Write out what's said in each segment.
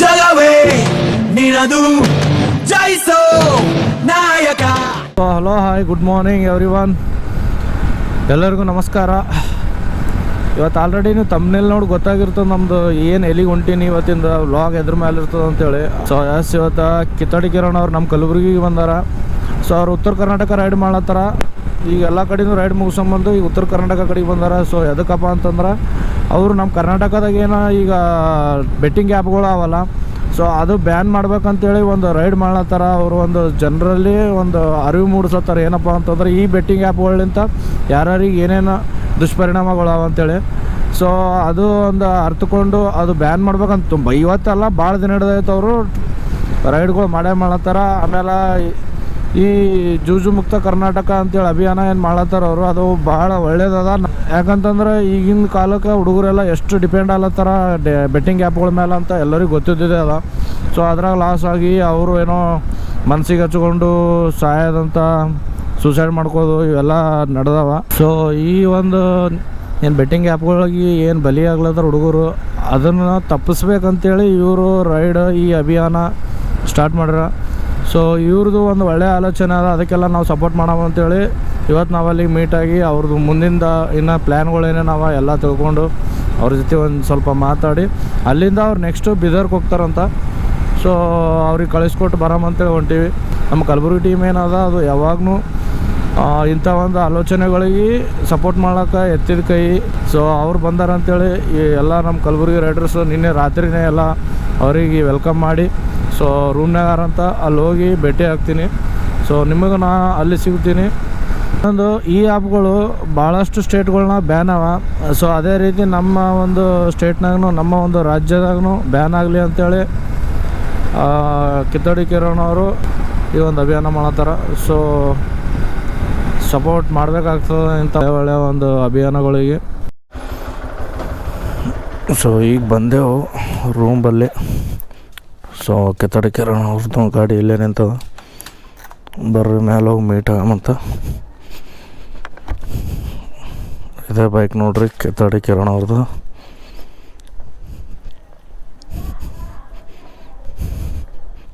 ಜಗವೇ hello, hi good morning every ಎಲ್ಲರಿಗೂ ನಮಸ್ಕಾರ. ಇವತ್ತು ಆಲ್ರೆಡಿ ನೀವು ತಮ್ಮನೇಲಿ ನೋಡಿ ಗೊತ್ತಾಗಿರ್ತದೆ ನಮ್ಮದು ಏನು ಎಲ್ಲಿಗೆ ಹೊಂಟೀನಿ ಇವತ್ತಿಂದ ವ್ಲಾಗ್ ಎದ್ರ ಮೇಲೆ ಇರ್ತದೆ ಅಂತೇಳಿ. ಸೊ ಎಸ್ ಇವತ್ತು ಕಿತ್ತಡಿ ಕಿರಣ್ ಅವ್ರು ನಮ್ಮ ಕಲಬುರಗಿಗೆ ಬಂದಾರ. ಸೊ ಅವ್ರು ಉತ್ತರ ಕರ್ನಾಟಕ ರೈಡ್ ಮಾಡತ್ತಾರ. ಈಗ ಎಲ್ಲ ಕಡೆನೂ ರೈಡ್ ಮುಗಿಸ್ಕೊಂಬಂದು ಈಗ ಉತ್ತರ ಕರ್ನಾಟಕ ಕಡೆಗೆ ಬಂದಾರ. ಸೊ ಎದಕ್ಕಪ್ಪ ಅಂತಂದ್ರೆ, ಅವರು ನಮ್ಮ ಕರ್ನಾಟಕದಾಗ ಏನೋ ಈಗ ಬೆಟ್ಟಿಂಗ್ ಆ್ಯಪ್ಗಳು ಅವಲ್ಲ ಸೊ ಅದು ಬ್ಯಾನ್ ಮಾಡ್ಬೇಕಂತೇಳಿ ಒಂದು ರೈಡ್ ಮಾಡ್ಲತ್ತಾರ. ಅವರು ಒಂದು ಜನರಲ್ಲಿ ಒಂದು ಅರಿವು ಮೂಡಿಸತ್ತಾರ. ಏನಪ್ಪ ಅಂತಂದ್ರೆ, ಈ ಬೆಟ್ಟಿಂಗ್ ಆ್ಯಪ್ಗಳಿಂದ ಯಾರ್ಯಾರಿಗೆ ಏನೇನು ದುಷ್ಪರಿಣಾಮಗಳು ಅವ ಅಂತೇಳಿ. ಸೊ ಅದು ಒಂದು ಅರ್ಥಕೊಂಡು ಅದು ಬ್ಯಾನ್ ಮಾಡ್ಬೇಕಂತ ತುಂಬ. ಇವತ್ತಲ್ಲ ಭಾಳ ದಿನ ಹಿಡಿದೈತೆ ಅವರು ರೈಡ್ಗಳು ಮಾಡೇ ಮಾಡತ್ತಾರ ಆಮೇಲೆ ಈ ಜೂಜು ಮುಕ್ತ ಕರ್ನಾಟಕ ಅಂತೇಳಿ ಅಭಿಯಾನ ಏನು ಮಾಡತ್ತಾರ ಅವರು, ಅದು ಭಾಳ ಒಳ್ಳೇದದ. ಯಾಕಂತಂದ್ರೆ ಈಗಿನ ಕಾಲಕ್ಕೆ ಹುಡುಗರೆಲ್ಲ ಎಷ್ಟು ಡಿಪೆಂಡ್ ಆಗ್ಲತ್ತಾರ ಬೆಟ್ಟಿಂಗ್ ಆ್ಯಪ್ಗಳ ಮೇಲೆ ಅಂತ ಎಲ್ಲರಿಗೂ ಗೊತ್ತಿದ್ದಿದೆ ಅದ. ಸೊ ಅದ್ರಾಗ ಲಾಸ್ ಆಗಿ ಅವರು ಏನೋ ಮನಸ್ಸಿಗೆ ಹಚ್ಕೊಂಡು ಸಾಯೋದಂತ ಸೂಸೈಡ್ ಮಾಡ್ಕೋದು ಇವೆಲ್ಲ ನಡೆದವ. ಸೊ ಈ ಒಂದು ಏನು ಬೆಟ್ಟಿಂಗ್ ಆ್ಯಪ್ಗಳಿಗೆ ಏನು ಬಲಿ ಆಗ್ಲತ್ತಾರ ಹುಡುಗರು, ಅದನ್ನು ತಪ್ಪಿಸ್ಬೇಕಂತೇಳಿ ಇವರು ರೈಡ್ ಈ ಅಭಿಯಾನ ಸ್ಟಾರ್ಟ್ ಮಾಡ್ಯಾರ. ಸೊ ಇವ್ರದ್ದು ಒಂದು ಒಳ್ಳೆಯ ಆಲೋಚನೆ ಅದ. ಅದಕ್ಕೆಲ್ಲ ನಾವು ಸಪೋರ್ಟ್ ಮಾಡೋಣ ಅಂತೇಳಿ ಇವತ್ತು ನಾವು ಅಲ್ಲಿಗೆ ಮೀಟಾಗಿ ಅವ್ರದ್ದು ಮುಂದಿಂದ ಇನ್ನು ಪ್ಲ್ಯಾನ್ಗಳೇನೇ ನಾವು ಎಲ್ಲ ತಿಳ್ಕೊಂಡು ಅವ್ರ ಜೊತೆ ಒಂದು ಸ್ವಲ್ಪ ಮಾತಾಡಿ. ಅಲ್ಲಿಂದ ಅವ್ರು ನೆಕ್ಸ್ಟು ಬೀದರ್ಗೆ ಹೋಗ್ತಾರಂತ. ಸೊ ಅವ್ರಿಗೆ ಕಳಿಸ್ಕೊಟ್ಟು ಬರಮಂತೇಳಿ ಹೊಂಟೀವಿ. ನಮ್ಮ ಕಲಬುರಗಿ ಟೀಮ್ ಏನದ ಅದು ಯಾವಾಗೂ ಇಂಥ ಒಂದು ಆಲೋಚನೆಗಳಿಗೆ ಸಪೋರ್ಟ್ ಮಾಡೋಕೆ ಎತ್ತಿದ ಕೈ. ಸೊ ಅವ್ರು ಬಂದಾರ ಅಂತೇಳಿ ಈ ಎಲ್ಲ ನಮ್ಮ ಕಲಬುರಗಿ ರೈಡರ್ಸು ನಿನ್ನೆ ರಾತ್ರಿನೇ ಎಲ್ಲ ಅವರಿಗೆ ವೆಲ್ಕಮ್ ಮಾಡಿ. ಸೊ ರೂಮ್ನಾಗಾರಂತ ಅಲ್ಲಿ ಹೋಗಿ ಭೇಟಿ ಆಗ್ತೀನಿ. ಸೊ ನಿಮಗೆ ನಾ ಅಲ್ಲಿ ಸಿಗ್ತೀನಿ. ಒಂದು ಈ ಆ್ಯಪ್ಗಳು ಭಾಳಷ್ಟು ಸ್ಟೇಟ್ಗಳನ್ನ ಬ್ಯಾನ್ ಅವ. ಸೊ ಅದೇ ರೀತಿ ನಮ್ಮ ಒಂದು ಸ್ಟೇಟ್ನಾಗೂ ನಮ್ಮ ಒಂದು ರಾಜ್ಯದಾಗೂ ಬ್ಯಾನ್ ಆಗಲಿ ಅಂತೇಳಿ ಕಿತ್ತಡಿ ಕಿರಣ್ ಅವರು ಈ ಒಂದು ಅಭಿಯಾನ ಮಾಡತ್ತಾರ. ಸೊ ಸಪೋರ್ಟ್ ಮಾಡಬೇಕಾಗ್ತದೆ ಇಂಥ ಒಳ್ಳೆಯ ಒಂದು ಅಭಿಯಾನಗಳಿಗೆ. ಸೊ ಈಗ ಬಂದೆವು ರೂಮಲ್ಲಿ ಸೊ ಕೆತ್ತಡಿ ಕಿರಣ ಅವ್ರದ್ದು ಗಾಡಿ ಇಲ್ಲೇ ನಿಂತದ. ಬರ್ರಿ ಮೇಲೆ ಹೋಗಿ ಮೀಟ್ ಆಗಮಂತ ಇದೇ ಬೈಕ್ ನೋಡ್ರಿ, ಕೆತ್ತಡಿ ಕಿರಣ ಅವ್ರದ್ದು.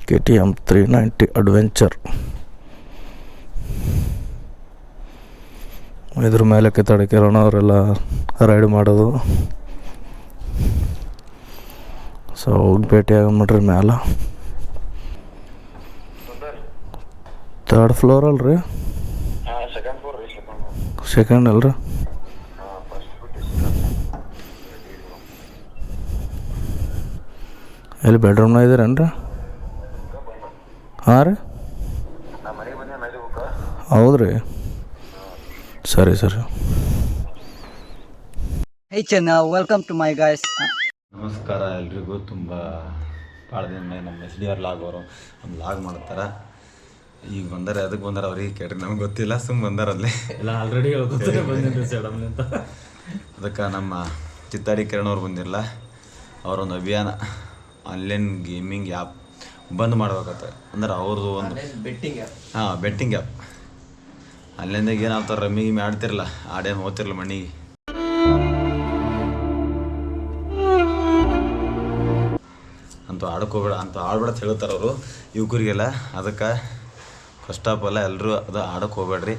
K T M three ninety adventure ಇದ್ರ ಮೇಲೆ ಇರೋಣ ಅವರೆಲ್ಲ ರೈಡ್ ಮಾಡೋದು. ಸೊ ಹೋಗಿ ಭೇಟಿ ನೋಡ್ರಿ ಮ್ಯಾಲ. ತರ್ಡ್ ಫ್ಲೋರ್ ಅಲ್ರಿ? ಸೆಕೆಂಡ್ ಅಲ್ರಿ? ಎಲ್ಲಿ ಬೆಡ್ರೂಮ್ನ ಇದ್ದೀರೇನ್ರಿ? ಹಾಂ ರೀ. ಹೌದ್ರಿ. ಸರಿ ಸರಿ. ಹೇ ಚೆನ್ನ ವೆಲ್ಕಮ್ ಟು ಮೈ ಗಾಯ್ಸ್ ನಮಸ್ಕಾರ ಎಲ್ರಿಗೂ. ತುಂಬ ಭಾಳ ದಿನ ಮೇಲೆ ನಮ್ಮ ಎಸ್ ಡಿ ಆರ್ ಲಾಗ್ ಅವರು ಒಂದು ಲಾಗ್ ಮಾಡ್ತಾರೆ. ಈಗ ಬಂದಾರೆ ಅದಕ್ಕೆ ಬಂದಾರ ಅವ್ರಿಗೆ ಕೇಳ್ರಿ ನಮ್ಗೆ ಗೊತ್ತಿಲ್ಲ ಸುಮ್ಮ ಬಂದಾರ ಅಲ್ಲಿ ಎಲ್ಲ ಆಲ್ರೆಡಿ ಅಂತ. ಅದಕ್ಕೆ ನಮ್ಮ ಚಿತ್ತಾಡಿ ಕಿರಣ್ ಅವ್ರು ಬಂದಿರಲ್ಲ ಅವರೊಂದು ಅಭಿಯಾನ ಆನ್ಲೈನ್ ಗೇಮಿಂಗ್ ಆ್ಯಪ್ ಬಂದ್ ಮಾಡ್ಬೇಕತ್ತ ಅಂದ್ರೆ ಅವ್ರದ್ದು ಒಂದು ಬೆಟ್ಟಿಂಗ್ ಆ್ಯಪ್ ಹಾಂ ಬೆಟ್ಟಿಂಗ್ ಆ್ಯಪ್ ಆನ್ಲೈನ್ದಾಗ ಏನಾಗ್ತಾರ ರಮ್ಮಿ ಗಿಮ್ಮಿ ಆಡ್ತಿರಲ್ಲ ಆಡೇನು ಹೋಗ್ತಿರಲ್ಲ ಮಣ್ಣಿಗೆ. ಅಂತ ಆಡ್ಕೋಬೇಡ ಅಂತ ಆಡ್ಬೇಡ ಹೇಳ್ತಾರೆ ಅವರು. ಯುವಕರಿಗೆಲ್ಲ ಅದಕ್ಕೆ ಫಸ್ಟ್ ಆಫ್ ಆಲ್ ಎಲ್ಲರೂ ಅದು ಆಡೋಕೆ ಹೋಗ್ಬೇಡ್ರಿ.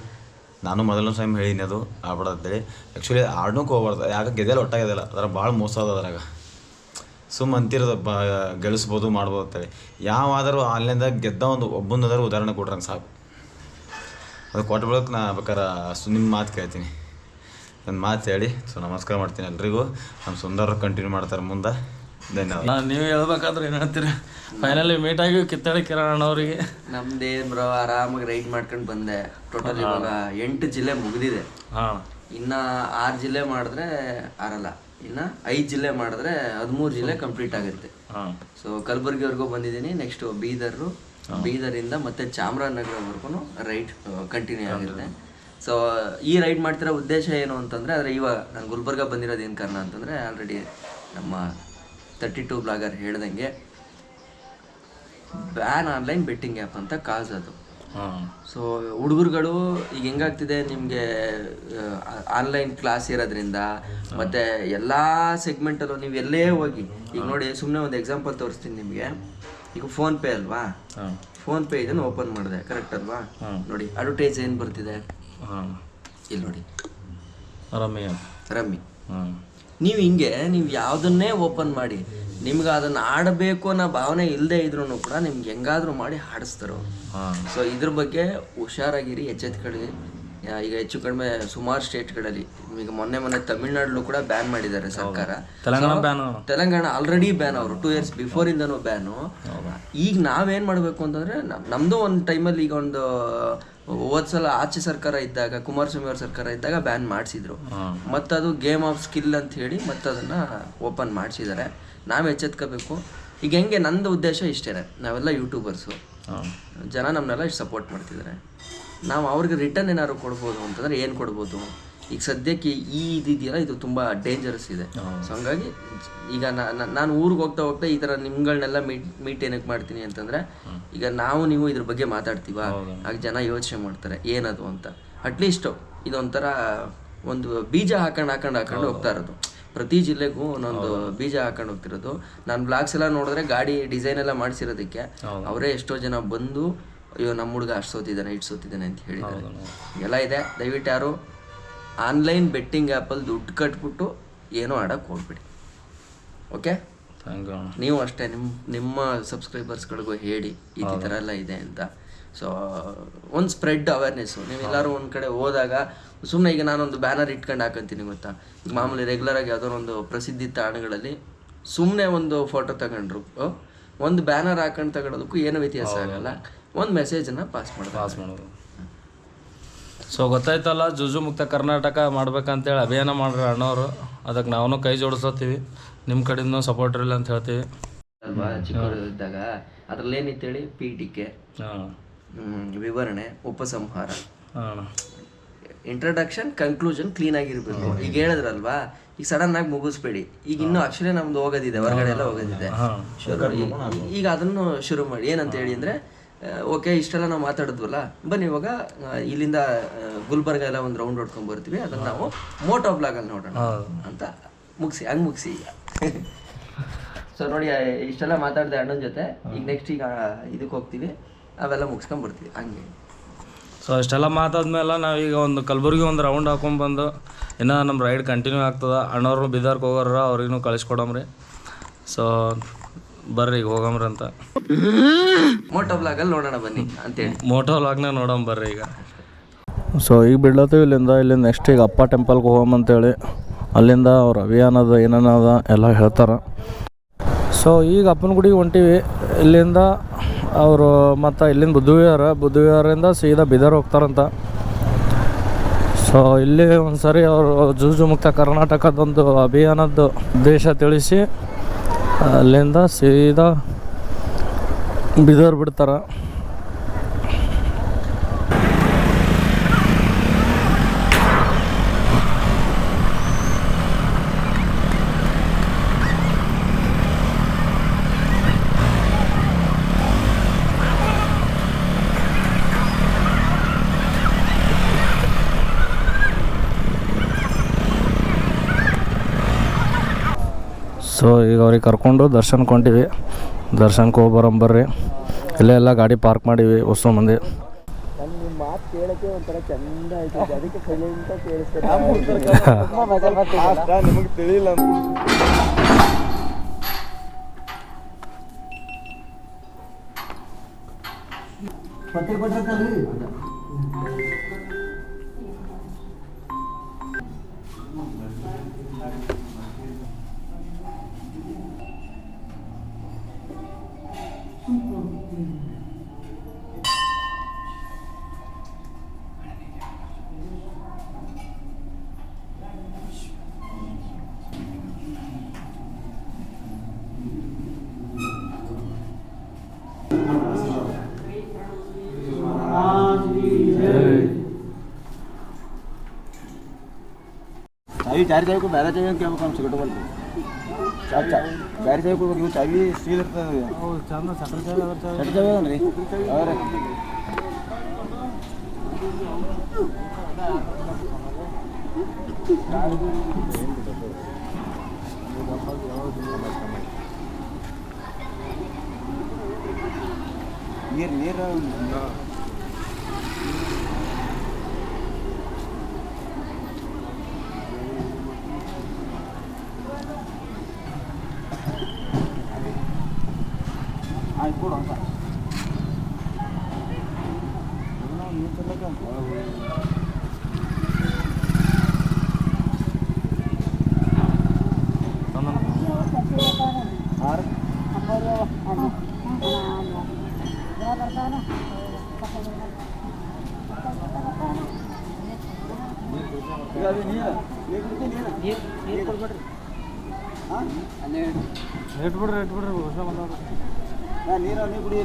ನಾನು ಮೊದಲನೇ ಟೈಮ್ ಹೇಳಿನಿ ಅದು, ಆಡ್ಬೇಡ ಅಂತೇಳಿ ಆ್ಯಕ್ಚುಲಿ ಆಡೋಕೆ ಹೋಗ್ಬಾರ್ದು, ಯಾಕೆ ಗೆದೆಲ್ಲ ಒಟ್ಟಾಗಿದೆಲ್ಲ, ಅದರ ಭಾಳ ಮೋಸ ಅದ ಅದ್ರಾಗ. ಸುಮ್ಮ ಅಂತಿರೋದು, ಬ ಗೆಲ್ಲಿಸ್ಬೋದು ಮಾಡ್ಬೋದು ಅಂತೇಳಿ ಯಾವಾದರೂ ಆನ್ಲೈನ್ದಾಗ ಗೆದ್ದ ಒಂದು ಒಬ್ಬಂದಾದ್ರೂ ಉದಾಹರಣೆ ಕೊಡ್ರಂಗೆ ಸಾಕು. ಅದು ಕೊಟ್ಟ ಬಳಿಕ ನಾ ಬೇಕಾರೆ ಸು ನಿಮ್ಮ ಮಾತು ಕೇಳ್ತೀನಿ. ನನ್ನ ಮಾತು ಹೇಳಿ ಸೊ ನಮಸ್ಕಾರ ಮಾಡ್ತೀನಿ ಎಲ್ರಿಗೂ. ನಮ್ಮ ಸುಂದರ ಕಂಟಿನ್ಯೂ ಮಾಡ್ತಾರೆ ಮುಂದೆ. ಧನ್ಯವಾದ. ನೀವು ಹೇಳ್ಬೇಕಾದ್ರೆ ಏನು ಹೇಳ್ತೀರಿ? ಫೈನಲಿ ಮೀಟ್ ಆಗಿ ಕಿತ್ತಾಡಿ ಕಿರಣ್ ಅವರಿಗೆ ನಮ್ದೇನ್ ಬ್ರೋ ಆರಾಮಾಗಿ ರೈಡ್ ಮಾಡ್ಕೊಂಡು ಬಂದೆ. ಟೋಟಲ್ ಇವಾಗ ಎಂಟು ಜಿಲ್ಲೆ ಮುಗಿದಿದೆ. ಹಾಂ. ಇನ್ನ ಆರು ಜಿಲ್ಲೆ ಮಾಡಿದ್ರೆ ಆರಲ್ಲ ಇನ್ನ ಐದು ಜಿಲ್ಲೆ ಮಾಡಿದ್ರೆ ಹದಿಮೂರು ಜಿಲ್ಲೆ ಕಂಪ್ಲೀಟ್ ಆಗುತ್ತೆ. ಹಾಂ. ಸೊ ಕಲಬುರಗಿವರೆಗೂ ಬಂದಿದ್ದೀನಿ ನೆಕ್ಸ್ಟ್ ಬೀದರು ಬೀದರಿಂದ ಮತ್ತೆ ಚಾಮರಾಜನಗರವರೆಗೂ ರೈಡ್ ಕಂಟಿನ್ಯೂ ಆಗಿರುತ್ತೆ ಸೊ ಈ ರೈಡ್ ಮಾಡ್ತಿರೋ ಉದ್ದೇಶ ಏನು ಅಂತಂದ್ರೆ ಆದರೆ ಇವಾಗ ನಾನು ಗುಲ್ಬರ್ಗ ಬಂದಿರೋದು ಏನು ಕಾರಣ ಅಂತಂದ್ರೆ ಆಲ್ರೆಡಿ ನಮ್ಮ ತರ್ಟಿ ಟು ಬ್ಲಾಗರ್ ಹೇಳ್ದಂಗೆ ಬ್ಯಾನ್ ಆನ್ಲೈನ್ ಬೆಟ್ಟಿಂಗ್ ಆ್ಯಪ್ ಅಂತ ಕಾಸ್ ಅದು. ಸೊ ಹುಡುಗರುಗಳು ಈಗ ಹೆಂಗಾಗ್ತಿದೆ ನಿಮಗೆ ಆನ್ಲೈನ್ ಕ್ಲಾಸ್ ಇರೋದ್ರಿಂದ ಮತ್ತೆ ಎಲ್ಲ ಸೆಗ್ಮೆಂಟಲ್ಲೂ ನೀವು ಎಲ್ಲೇ ಹೋಗಿ ಈಗ ನೋಡಿ ಸುಮ್ಮನೆ ಒಂದು ಎಕ್ಸಾಂಪಲ್ ತೋರಿಸ್ತೀನಿ ನಿಮಗೆ. ಈಗ ಫೋನ್ ಪೇ ಅಲ್ವಾ? ಫೋನ್ ಪೇ ಇದನ್ನು ಓಪನ್ ಮಾಡಿದೆ ಕರೆಕ್ಟ್ ಅಲ್ವಾ? ನೋಡಿ ಅಡ್ವರ್ಟೈಸ್ ಏನು ಬರ್ತಿದೆ? ಇಲ್ಲಿ ನೋಡಿ. ರಮ್ಯ. ರಮ್ಮಿ ನೀವು ಹಿಂಗೆ ನೀವು ಯಾವುದನ್ನೇ ಓಪನ್ ಮಾಡಿ ನಿಮ್ಗೆ ಅದನ್ನು ಆಡಬೇಕು ಅನ್ನೋ ಭಾವನೆ ಇಲ್ಲದೆ ಇದ್ರೂ ಕೂಡ ನಿಮ್ಗೆ ಹೆಂಗಾದ್ರೂ ಮಾಡಿ ಆಡಿಸ್ತಾರೆ ಅವ್ರು. ಹಾಂ. ಸೊ ಇದ್ರ ಬಗ್ಗೆ ಹುಷಾರಾಗಿರಿ ಎಚ್ಚೆತ್ಕೊಳ್ಳಿ ಈಗ ಹೆಚ್ಚು ಕಡಿಮೆ ಸುಮಾರು ಸ್ಟೇಟ್ಗಳಲ್ಲಿ ಈಗ ಮೊನ್ನೆ ಮೊನ್ನೆ ತಮಿಳ್ನಾಡಲ್ಲೂ ಕೂಡ ಬ್ಯಾನ್ ಮಾಡಿದ್ದಾರೆ ಸರ್ಕಾರ. Telangana ban Telangana already ban ಅವರು ಟೂ ಇಯರ್ಸ್ ಬಿಫೋರ್ ಇಂದನೂ ಬ್ಯಾನು ಈಗ ನಾವೇನ್ ಮಾಡಬೇಕು ಅಂತಂದ್ರೆ ನಮ್- ನಮ್ದು ಒಂದು ಟೈಮಲ್ಲಿ ಈಗ ಒಂದು ಹೋದ್ ಸಲ ಆಚೆ ಸರ್ಕಾರ ಇದ್ದಾಗ ಕುಮಾರಸ್ವಾಮಿ ಅವ್ರ ಸರ್ಕಾರ ಇದ್ದಾಗ ಬ್ಯಾನ್ ಮಾಡಿಸಿದ್ರು. ಮತ್ತದು ಗೇಮ್ ಆಫ್ ಸ್ಕಿಲ್ ಅಂತ ಹೇಳಿ ಮತ್ತದನ್ನ ಓಪನ್ ಮಾಡಿಸಿದ್ದಾರೆ. ನಾವು ಎಚ್ಚೆತ್ಕೋಬೇಕು. ಈಗ ಹೆಂಗೆ ನಂದು ಉದ್ದೇಶ ಇಷ್ಟೇ ನಾವೆಲ್ಲ ಯೂಟ್ಯೂಬರ್ಸು ಜನ ನಮ್ಮನ್ನೆಲ್ಲ ಇಷ್ಟು ಸಪೋರ್ಟ್ ಮಾಡ್ತಿದ್ದಾರೆ. ನಾವು ಅವ್ರಿಗೆ ರಿಟರ್ನ್ ಏನಾದ್ರು ಕೊಡ್ಬೋದು ಅಂತಂದ್ರೆ ಏನು ಕೊಡ್ಬೋದು? ಈಗ ಸದ್ಯಕ್ಕೆ ಈ ಇದಿದೆಯಲ್ಲ ಇದು ತುಂಬ ಡೇಂಜರಸ್ ಇದೆ. ಸೊ ಹಂಗಾಗಿ ಈಗ ನಾನು ಊರಿಗೆ ಹೋಗ್ತಾ ಹೋಗ್ತಾ ಈ ಥರ ನಿಮ್ಗಳನ್ನೆಲ್ಲ ಮೀಟ್ ಮೀಟ್ ಏನಕ್ಕೆ ಮಾಡ್ತೀನಿ ಅಂತಂದ್ರೆ ಈಗ ನಾವು ನೀವು ಇದ್ರ ಬಗ್ಗೆ ಮಾತಾಡ್ತೀವ? ಆಗ ಜನ ಯೋಚನೆ ಮಾಡ್ತಾರೆ ಏನದು ಅಂತ. ಅಟ್ಲೀಸ್ಟ್ ಇದೊಂಥರ ಒಂದು ಬೀಜ ಹಾಕೊಂಡು ಹಾಕೊಂಡು ಹಾಕೊಂಡು ಹೋಗ್ತಾ ಇರೋದು. ಪ್ರತಿ ಜಿಲ್ಲೆಗೂ ಒಂದೊಂದು ಬೀಜ ಹಾಕೊಂಡು ಹೋಗ್ತಿರೋದು. ನಾನು ಬ್ಲಾಗ್ಸ್ ಎಲ್ಲ ನೋಡಿದ್ರೆ ಗಾಡಿ ಡಿಸೈನ್ ಎಲ್ಲ ಮಾಡಿಸಿರೋದಕ್ಕೆ ಅವರೇ ಎಷ್ಟೋ ಜನ ಬಂದು ಅಯ್ಯೋ ನಮ್ಮ ಹುಡುಗ ಅಷ್ಟು ಸೋತಿದ್ದಾನೆ ಇಟ್ಟು ಸೋತಿದ್ದಾನೆ ಅಂತ ಹೇಳಿದ್ದಾರೆ. ಎಲ್ಲ ಇದೆ. ದಯವಿಟ್ಟು ಯಾರು ಆನ್ಲೈನ್ ಬೆಟ್ಟಿಂಗ್ ಆ್ಯಪಲ್ಲಿ ದುಡ್ಡು ಕಟ್ಬಿಟ್ಟು ಏನೋ ಆಡೋಕ್ಕೆ ಹೋಗ್ಬಿಡಿ. ಓಕೆ? ನೀವು ಅಷ್ಟೇ ನಿಮ್ಮ ನಿಮ್ಮ ಸಬ್ಸ್ಕ್ರೈಬರ್ಸ್ಗಳಿಗೂ ಹೇಳಿ ಈ ಥರ ಎಲ್ಲ ಇದೆ ಅಂತ. ಸೊ ಒಂದು ಸ್ಪ್ರೆಡ್ ಅವೇರ್ನೆಸ್ಸು ನೀವೆಲ್ಲರೂ ಒಂದು ಕಡೆ ಹೋದಾಗ ಸುಮ್ಮನೆ ಈಗ ನಾನೊಂದು ಬ್ಯಾನರ್ ಇಟ್ಕೊಂಡು ಹಾಕಂತೀನಿ ಗೊತ್ತಾ? ಮಾಮೂಲಿ ರೆಗ್ಯುಲರ್ ಆಗಿ ಯಾವುದೋ ಒಂದು ಪ್ರಸಿದ್ಧಿ ತಾಣಗಳಲ್ಲಿ ಸುಮ್ಮನೆ ಒಂದು ಫೋಟೋ ತಗೊಂಡ್ರು. ಒಂದು ಬ್ಯಾನರ್ ಹಾಕೊಂಡು ತಗೊಳೋದಕ್ಕೂ ಏನು ವ್ಯತ್ಯಾಸ ಆಗಲ್ಲ. ಒಂದು ಮೆಸೇಜನ್ನು ಪಾಸ್ ಮಾಡಿ ಪಾಸ್ ಮಾಡೋದು. ಸೊ ಗೊತ್ತಾಯ್ತಲ್ಲ ಜುಜು ಮುಕ್ತ ಕರ್ನಾಟಕ ಮಾಡ್ಬೇಕಂತೇಳಿ ಅಭಿಯಾನ ಮಾಡ್ರಿ ಅಣ್ಣವರು. ಅದಕ್ಕೆ ನಾವು ಕೈ ಜೋಡಿಸ್ತೀವಿ ನಿಮ್ಮ ಕಡೆಯಿಂದ ಸಪೋರ್ಟ್ ಇರಲಿ ಅಂತ ಹೇಳ್ತೀವಿ. ಅಲ್ವಾ ಚಿಕ್ಕವರು ಇದ್ದಾಗ. ಅದ್ರಲ್ಲಿ ಏನಿತ್ತು ಹೇಳಿ ಪೀಠಿಕೆ ಹಾಂ. ವಿವರಣೆ ಉಪಸಂಹಾರ. ಹಾಂ ಇಂಟ್ರಡಕ್ಷನ್ ಕನ್ಕ್ಲೂಷನ್ ಕ್ಲೀನ್ ಆಗಿರ್ಬೇಕು. ಈಗ ಹೇಳಿದ್ರಲ್ವಾ? ಈಗ ಸಡನ್ ಆಗಿ ಮುಗಿಸ್ಬೇಡಿ. ಈಗ ಇನ್ನೂ ಅಕ್ಷರ ನಮ್ದು ಹೋಗೋದಿದೆ ಹೊರಗಡೆ ಎಲ್ಲ ಹೋಗೋದಿದೆ. ಶುರು ಈಗ ಅದನ್ನು ಶುರು ಮಾಡಿ. ಏನಂತ ಹೇಳಿ ಅಂದ್ರೆ ಓಕೆ ಇಷ್ಟೆಲ್ಲ ನಾವು ಮಾತಾಡಿದ್ವಲ್ಲ ಬನ್ನಿ ಇವಾಗ ಇಲ್ಲಿಂದ ಗುಲ್ಬರ್ಗ ಎಲ್ಲ ಒಂದು ರೌಂಡ್ ಹೊಡ್ಕೊಂಡ್ ಬರ್ತೀವಿ. ಅದನ್ನ ನಾವು ಮೋಟೋ ಬ್ಲಾಗ್ ಅಲ್ಲಿ ನೋಡೋಣ ಅಂತ ಮುಗಿಸಿ ಹಂಗ್ ಮುಗಿಸಿ ಈಗ. ಸೊ ನೋಡಿ ಇಷ್ಟೆಲ್ಲ ಮಾತಾಡಿದೆ ಅಣ್ಣನ ಜೊತೆ. ಈಗ ನೆಕ್ಸ್ಟ್ ಈಗ ಇದಕ್ಕೆ ಹೋಗ್ತೀವಿ. ಅವೆಲ್ಲ ಮುಗಿಸ್ಕೊಂಡ್ ಬರ್ತೀವಿ. ಹಂಗೆ. ಸೊ ಅಷ್ಟೆಲ್ಲ ಮಾತಾದ್ಮೇಲೆ ನಾವೀಗ ಒಂದು ಕಲಬುರ್ಗಿ ಒಂದು ರೌಂಡ್ ಹಾಕೊಂಡ್ಬಂದು ಇನ್ನೂ ನಮ್ಮ ರೈಡ್ ಕಂಟಿನ್ಯೂ ಆಗ್ತದೆ. ಅಣ್ಣವ್ರು ಬೀದರ್ಗೆ ಹೋಗೋರ ಅವ್ರಿಗೂ ಕಳಿಸ್ಕೊಡಮ್ರಿ. ಸೊ ಬರ್ರಿ ಈಗ ಹೋಗಮ್ರಿ ಅಂತ. ಮೋಟೋ ಬ್ಲಾಗ್ ಅಲ್ಲಿ ನೋಡೋಣ ಬನ್ನಿ ಅಂತೇಳಿ. ಮೋಟೋ ಬ್ಲಾಗ್ನ ನೋಡೋಣ ಬರ್ರಿ ಈಗ. ಸೊ ಈಗ ಬಿಡ್ಲತ್ತೀವಿ ಇಲ್ಲಿಂದ ಇಲ್ಲಿ ನೆಕ್ಸ್ಟ್ ಈಗ ಅಪ್ಪ ಟೆಂಪಲ್ಗೆ ಹೇಳಿ ಅಲ್ಲಿಂದ ಅವ್ರ ಅಭಿಯಾನದ ಏನೇನದ ಎಲ್ಲ ಹೇಳ್ತಾರೆ. ಸೊ ಈಗ ಅಪ್ಪನ ಗುಡಿಗೆ ಹೊಂಟಿವಿ. ಇಲ್ಲಿಂದ ಅವರು ಮತ್ತು ಇಲ್ಲಿಂದ ಬುದ್ಧವಿಹಾರ ಬುದ್ಧವಿಹಾರದಿಂದ ಸೀದಾ ಬಿದರ್ ಹೋಗ್ತಾರಂತ. ಸೊ ಇಲ್ಲಿ ಒಂದು ಸರಿ ಅವರು ಜೂಜು ಮುಕ್ತ ಕರ್ನಾಟಕದೊಂದು ಅಭಿಯಾನದ ಉದ್ದೇಶ ತಿಳಿಸಿ ಅಲ್ಲಿಂದ ಸೀದಾ ಬಿದರ್ ಬಿಡ್ತಾರೆ ಸೊ ಈಗ ಅವ್ರಿಗೆ ಕರ್ಕೊಂಡು ದರ್ಶನ ಕೊಂಡಿವಿ ದರ್ಶನಕ್ಕೆ ಹೋಗಿ ಇಲ್ಲೇ ಎಲ್ಲ ಗಾಡಿ ಪಾರ್ಕ್ ಮಾಡೀವಿ ಹೊಸ ಮಂದಿ. ಚಾವಿ अभी चार तारीख को बहरा चाहिए क्या काम सिगरेट वाले? ಚಾ ಬೇರೆ ಚಾವಿ ಕೊಡ್ಬೇಕು ಇವು ಚಾವಿ ಸೀಲ್ ಇರ್ತದೆ. ಸೆಟ್ ಚಾವಿ ಅದನ್ರಿ ಅವ್ರೆ. ನೀರು ನೀರು. ಆಯ್ತು ಕೊಡು ಅಂತ ಇಟ್ಬಿಡ್ರಿ ಇಟ್ಬಿಡ್ರಿ ಹೊಸ ಬಂದವ್ರು ನೀರು ನೀರು ಕುಡಿಯಿಲ್ಲ ಅಂದ್ರೆ ಕುಡಿತೀವಿ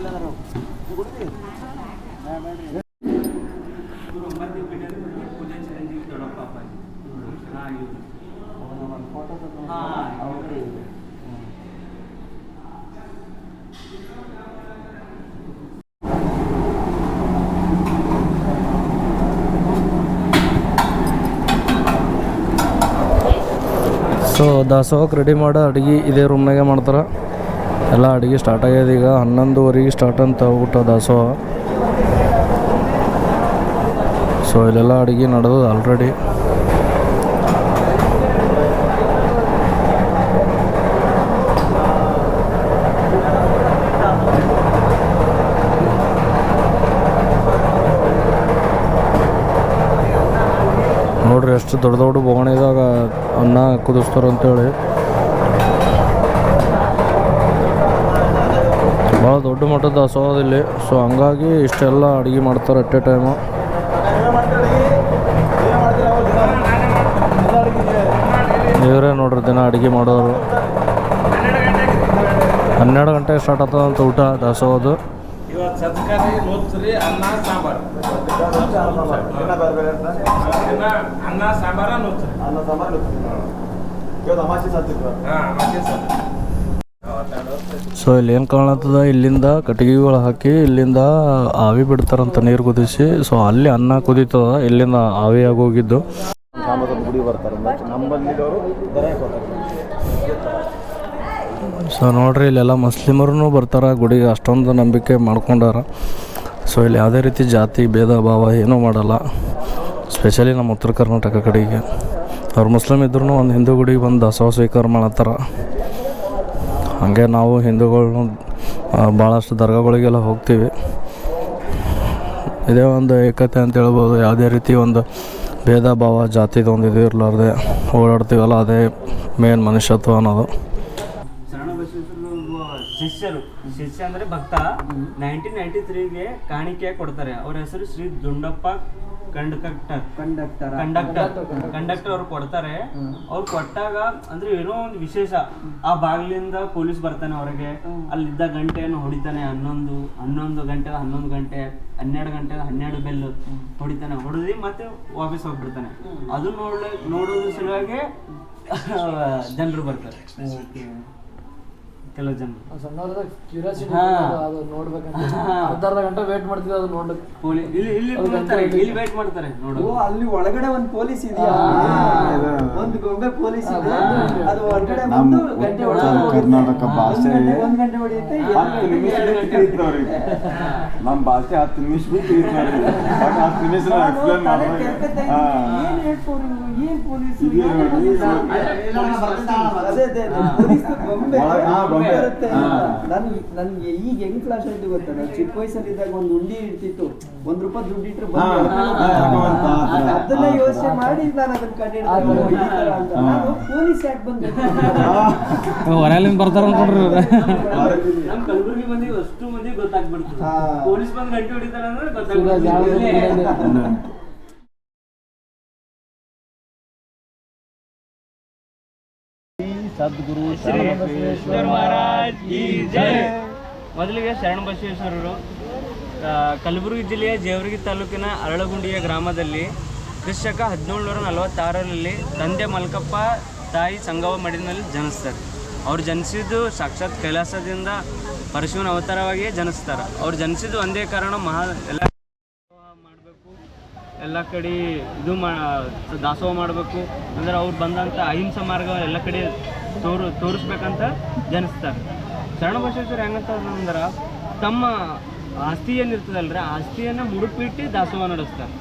ಸೊ ದಾಸೋಹಕ್ಕೆ ರೆಡಿ ಮಾಡೋ ಅಡುಗೆ ಇದೇ ರೂಮ್ನಾಗೆ ಮಾಡ್ತಾರೆ. ಎಲ್ಲ ಅಡುಗೆ ಸ್ಟಾರ್ಟ್ ಆಗ್ಯದ ಈಗ ಹನ್ನೊಂದುವರೆಗೆ ಸ್ಟಾರ್ಟ್ ಅಂತ ಊಟ ಸೊ ಸೊ ಇಲ್ಲೆಲ್ಲ ಅಡುಗೆ ನಡೆದದ ಆಲ್ರೆಡಿ ನೋಡ್ರಿ ಎಷ್ಟು ದೊಡ್ಡ ದೊಡ್ಡ ಬೋಗಣಿದಾಗ ಅನ್ನ ಕುದಿಸ್ತಾರ ಅಂತೇಳಿ ದೊಡ್ಡ ಮಟ್ಟದ ದಾಸೋಹದಲ್ಲಿ ಸೊ ಹಂಗಾಗಿ ಇಷ್ಟೆಲ್ಲ ಅಡುಗೆ ಮಾಡ್ತಾರೆ ಅಟ್ ಎ ಟೈಮು ಇವರೇ ನೋಡ್ರಿ ದಿನ ಅಡುಗೆ ಮಾಡೋರು. ಹನ್ನೆರಡು ಗಂಟೆಗೆ ಸ್ಟಾರ್ಟ್ ಆಗ್ತದಂತ ಊಟ ದಾಸೋಹದು ಇವತ್ತು ಸತ್ಕಾರಿ ನುಚ್ಚ್ರಿ ಅನ್ನ ಸಾಂಬಾರು. ಸೊ ಇಲ್ಲಿ ಏನು ಕಾಣತ್ತದ? ಇಲ್ಲಿಂದ ಕಟ್ಟಿಗೆಗಳು ಹಾಕಿ ಇಲ್ಲಿಂದ ಆವಿ ಬಿಡ್ತಾರಂತ ನೀರು ಕುದಿಸಿ. ಸೊ ಅಲ್ಲಿ ಅನ್ನ ಕುದೀತದ, ಇಲ್ಲಿಂದ ಆವಿ ಆಗೋಗಿದ್ದು ಸಾಂಬಾರು ಗುಡಿ ಬರ್ತಾರೆ ನಮ್ಮಲ್ಲಿದ್ದವರು ಸೊ ನೋಡ್ರಿ, ಇಲ್ಲೆಲ್ಲ ಮುಸ್ಲಿಮರು ಬರ್ತಾರೆ. ಗುಡಿಗೆ ಅಷ್ಟೊಂದು ನಂಬಿಕೆ ಮಾಡ್ಕೊಂಡಾರ. ಸೊ ಇಲ್ಲಿ ಯಾವುದೇ ರೀತಿ ಜಾತಿ, ಭೇದ, ಭಾವ ಏನೂ ಮಾಡಲ್ಲ. ಸ್ಪೆಷಲಿ ನಮ್ಮ ಉತ್ತರ ಕರ್ನಾಟಕ ಕಡೆಗೆ. ಅವ್ರು ಮುಸ್ಲಿಮ್ ಇದ್ರೂ ಒಂದು ಹಿಂದೂ ಗುಡಿಗೆ ಬಂದು ದಾಸೋಹ ಸ್ವೀಕಾರ ಮಾಡತ್ತಾರ ಹಾಗೆ ನಾವು ಹಿಂದೂಗಳು ಭಾಳಷ್ಟು ದರ್ಗಾಗಳಿಗೆಲ್ಲ ಹೋಗ್ತೀವಿ. ಇದೇ ಒಂದು ಏಕತೆ ಅಂತ ಹೇಳ್ಬೋದು. ಯಾವುದೇ ರೀತಿ ಒಂದು ಭೇದ ಭಾವ ಜಾತಿದು ಒಂದು ಇದು ಇರಲಾರ್ದೆ ಓಡಾಡ್ತೀವಲ್ಲ ಅದೇ ಮೇನ್ ಮನುಷ್ಯತ್ವ ಅನ್ನೋದು. ಶಿಷ್ಯರು. ಶಿಷ್ಯ ಅಂದ್ರೆ ಭಕ್ತ. ನೈನ್ಟೀನ್ ನೈನ್ಟಿ ತ್ರೀಗೆ ಕಾಣಿಕೆ ಕೊಡ್ತಾರೆ. ಅವ್ರ ಹೆಸರು Shri Dundappa conductor conductor conductor conductor ಅವ್ರು ಕೊಡ್ತಾರೆ. ಅವ್ರು ಕೊಟ್ಟಾಗ ಅಂದ್ರೆ ಏನೋ ಒಂದು ವಿಶೇಷ. ಆ ಬಾಗಿಲಿಂದ ಪೊಲೀಸ್ ಬರ್ತಾನೆ ಅವ್ರಿಗೆ. ಅಲ್ಲಿದ್ದ ಗಂಟೆಯನ್ನು ಹೊಡಿತಾನೆ ಹನ್ನೊಂದು ಹನ್ನೊಂದು ಗಂಟೆ ಹನ್ನೊಂದು ಗಂಟೆ ಹನ್ನೆರಡು ಗಂಟೆ ಹನ್ನೆರಡು ಬೆಲ್ ಹೊಡಿತಾನೆ. ಹೊಡೆದಿ ಮತ್ತೆ ವಾಪಸ್ ಹೋಗ್ಬಿಡ್ತಾನೆ. ಅದು ನೋಡ್ಲಿ ನೋಡೋದ್ರ ಸಲುವಾಗಿ ಜನರು ಬರ್ತಾರೆ. ಕೆಲವು ಅದು ಹಾ. ಅರ್ಧ ಗಂಟೆ ವೇಟ್ ಅದು ನೋಡ್ಲಿಕ್ಕೆ ಪೋಲಿ ಇಲ್ಲಿ ಇಲ್ಲಿ ವೇಟ್ ಮಾಡ್ತಾರೆ ನೋಡು ಓ ಅಲ್ಲಿ ಒಳಗಡೆ ಒಂದು ಪೊಲೀಸ್ ಇದೆಯಾ? ಒಂದು ಗೊಂಬೆ ಪೊಲೀಸ್ ಇದೆ. ಅದು ಹೊರಗಡೆ ಬಂದು ಗಂಟೆ ಹೊಡೆದು ಕರ್ನಾಟಕ ಭಾಷೆ ಒಂದ್ ಗಂಟೆ ಹೊಡೆಯುತ್ತೆ ಹತ್ತು ನಿಮಿಷ ಬಿಟ್ಟು ನಮ್ಮ ಭಾಷೆ ಹತ್ತು ನಿಮಿಷ ಬಿಟ್ಟು ಹತ್ತು ನಿಮಿಷ ಎಕ್ಸ್ಪ್ಲೇನ್? ಏನ್ ನನ್ಗೆ ಈಗ ಹೆಂಗ್ ಫ್ಲಾಶ್ ಆಯ್ತು ಗೊತ್ತಾ ನಾನು ಚಿಕ್ಕ ವಯಸ್ಸಲ್ಲಿ ಇದ್ದಾಗ ಒಂದು ಉಂಡಿ ಇರ್ತಿತ್ತು ಒಂದ್ ರೂಪಾಯಿ ದುಡ್ಡು ಇಟ್ರೆ. ಅದನ್ನ ಯೋಚನೆ ಮಾಡಿ ನಾನು ಅದನ್ನ ಕಂಡಿಡ್ದು ಅಂತ. ನಾನು ಪೊಲೀಸ್ ಯಾಕೆ ಬಂದೆ ಹೊರಲಿಂದ ಬರ್ತಾರ ಅನ್ಕೊಂಡ್ರು ನಮ್ ಕಲಬುರ್ಗಿ ಮಂದಿ ಅಷ್ಟು ಮಂದಿ ಗೊತ್ತಾಗ್ಬಿಡ್ತು. ಪೊಲೀಸ್ ಬಂದ್ ಗಂಟೆ ಹೊಡಿತಾರ ಅಂದ್ರೆ ಗೊತ್ತಾಗ್ಬಿಡ್ತದೆ ಮೊದಲಿಗೆ ಶರಣ ಬಸವೇಶ್ವರರು ಕಲಬುರಗಿ ಜಿಲ್ಲೆಯ ಜೇವರ್ಗಿ ತಾಲೂಕಿನ ಅರಳಗುಂಡಿಯ ಗ್ರಾಮದಲ್ಲಿ ಕ್ರಿಸ್ತಕ ಹದಿನೇಳುನೂರ ನಲವತ್ತಾರರಲ್ಲಿ ತಂದೆ ಮಲ್ಕಪ್ಪ ತಾಯಿ ಸಂಗವ ಮಡಿನಲ್ಲಿ ಜನಿಸ್ತಾರೆ. ಅವ್ರು ಜನಿಸಿದ್ದು ಸಾಕ್ಷಾತ್ ಕೈಲಾಸದಿಂದ ಪರಶುವಿನ ಅವತಾರವಾಗಿಯೇ ಜನಿಸ್ತಾರೆ. ಅವ್ರು ಜನಿಸಿದ್ದು ಒಂದೇ ಕಾರಣ ಮಹಾ ಎಲ್ಲ ಮಾಡಬೇಕು ಎಲ್ಲ ಕಡೆ ಇದು ಮಾ ದಾಸೋಹ ಮಾಡಬೇಕು. ಅಂದರೆ ಅವ್ರು ಬಂದಂಥ ಅಹಿಂಸಾ ಮಾರ್ಗ ಎಲ್ಲ ಕಡೆ ತೋರು, ತೋರಿಸ್ಬೇಕಂತ ಜನಿಸ್ತಾರೆ. ಶರಣ ಬಸವೇಶ್ವರ ಹೆಂಗಂತಂದ್ರೆ ತಮ್ಮ ಆಸ್ತಿ ಏನಿರ್ತದಲ್ರಿ ಆ ಆಸ್ತಿಯನ್ನು ಮುಡುಪಿಟ್ಟು ದಾಸೋಹ ನಡೆಸ್ತಾರೆ.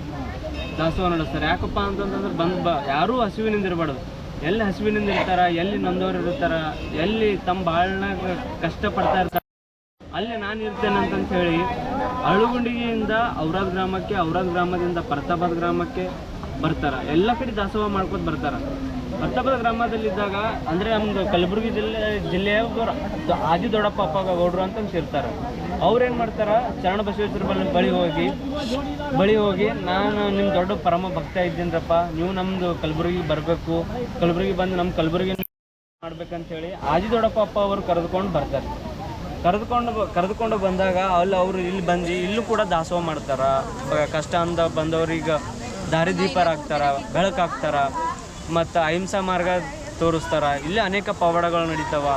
ದಾಸೋಹ ನಡೆಸ್ತಾರೆ. ಯಾಕಪ್ಪ ಅಂತಂತಂದ್ರೆ ಬಂದು ಬ, ಯಾರೂ ಹಸಿವಿನಿಂದ ಇರಬಾರ್ದು. ಎಲ್ಲಿ ಹಸಿವಿನಿಂದ ಇರ್ತಾರ, ಎಲ್ಲಿ ನೊಂದವ್ರು ಇರ್ತಾರ, ಎಲ್ಲಿ ತಮ್ಮ ಬಾಳ್ನಾಗ ಕಷ್ಟಪಡ್ತಾ ಇರ್ತಾರೆ. ಅಲ್ಲಿ ನಾನು ಇರ್ತೇನೆ ಅಂತಂತ ಹೇಳಿ, ಅಳುಗುಂಡಿಗೆಯಿಂದ ಔರಾದ್ ಗ್ರಾಮಕ್ಕೆ, ಔರಾದ್ ಗ್ರಾಮದಿಂದ ಪ್ರತಾಪದ ಗ್ರಾಮಕ್ಕೆ ಬರ್ತಾರ. ಎಲ್ಲ ಕಡೆ ದಾಸೋಹ ಮಾಡ್ಕೊತ ಬರ್ತಾರ. ಪ್ರತಾಪದ ಗ್ರಾಮದಲ್ಲಿದ್ದಾಗ, ಅಂದ್ರೆ ನಮ್ದು ಕಲಬುರಗಿ ಜಿಲ್ಲೆ ಜಿಲ್ಲೆಯ ಆದಿ ದೊಡ್ಡಪ್ಪ ಅಪ್ಪ ಗೌಡ್ರು ಅಂತ ಇರ್ತಾರೆ. ಅವ್ರು ಏನು ಮಾಡ್ತಾರ, ಚರಣ ಬಸವೇಶ್ವರ ಬಳಿ ಬಳಿ ಹೋಗಿ ಬಳಿ ಹೋಗಿ, ನಾನು ನಿಮ್ಮ ದೊಡ್ಡ ಪರಮ ಭಕ್ತ ಇದ್ದೀನರಪ್ಪ, ನೀವು ನಮ್ಮದು ಕಲಬುರಗಿ ಬರಬೇಕು, ಕಲಬುರಗಿ ಬಂದು ನಮ್ಮ ಕಲಬುರಗಿ ಮಾಡ್ಬೇಕಂತ ಹೇಳಿ ಆದಿ ದೊಡ್ಡಪ್ಪ ಅಪ್ಪ ಅವರು ಕರೆದುಕೊಂಡು ಬರ್ತಾರೆ. ಕರೆದುಕೊಂಡು ಕರೆದುಕೊಂಡು ಬಂದಾಗ ಅಲ್ಲಿ ಅವರು ಇಲ್ಲಿ ಬಂದು, ಇಲ್ಲೂ ಕೂಡ ದಾಸೋಹ ಮಾಡ್ತಾರೆ. ಕಷ್ಟ ಅಂದ ಬಂದವ್ರಿಗೆ ದಾರಿದೀಪರಾಗ್ತಾರೆ, ಬೆಳಕಾಗ್ತಾರ. ಮತ್ತು ಅಹಿಂಸಾ ಮಾರ್ಗ ತೋರಿಸ್ತಾರ. ಇಲ್ಲಿ ಅನೇಕ ಪವಾಡಗಳು ನಡೀತಾವ.